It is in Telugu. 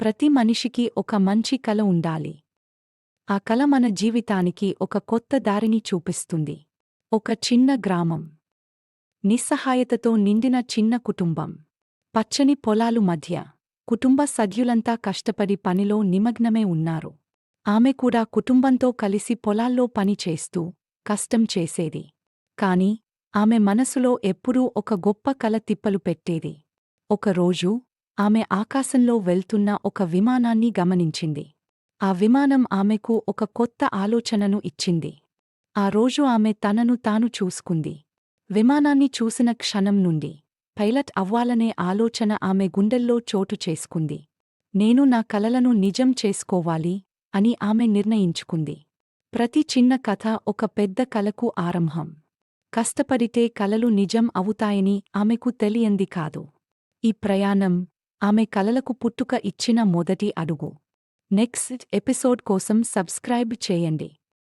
ప్రతి మనిషికి ఒక మంచి కల ఉండాలి. ఆ కల మన జీవితానికి ఒక కొత్త దారిని చూపిస్తుంది. ఒక చిన్న గ్రామం. నిస్సహాయతతో నిండిన చిన్న కుటుంబం. పచ్చని పొలాలు మధ్య. కుటుంబ సభ్యులంతా కష్టపడి పనిలో నిమగ్నమే ఉన్నారు. ఆమె కూడా కుటుంబంతో కలిసి పొలాల్లో పనిచేస్తూ కష్టం చేసేది. కాని ఆమె మనసులో ఎప్పుడూ ఒక గొప్ప కల తిప్పలు పెట్టేది. ఒకరోజు ఆమె ఆకాశంలో వెళ్తున్న ఒక విమానాన్ని గమనించింది. ఆ విమానం ఆమెకు ఒక కొత్త ఆలోచనను ఇచ్చింది. ఆ రోజు ఆమె తనను తాను చూసుకుంది. విమానాన్ని చూసిన క్షణం నుండి పైలట్ అవ్వాలనే ఆలోచన ఆమె గుండెల్లో చోటు చేసుకుంది. నేను నా కలలను నిజం చేసుకోవాలి అని ఆమె నిర్ణయించుకుంది. ప్రతి చిన్న కథ ఒక పెద్ద కలకు ఆరంభం. కష్టపడితే కలలు నిజం అవుతాయని ఆమెకు తెలియంది కాదు. ఈ ప్రయాణం ఆమె కలలకు పుట్టుక ఇచ్చిన మొదటి అడుగు. నెక్స్ట్ ఎపిసోడ్ కోసం సబ్స్క్రైబ్ చేయండి.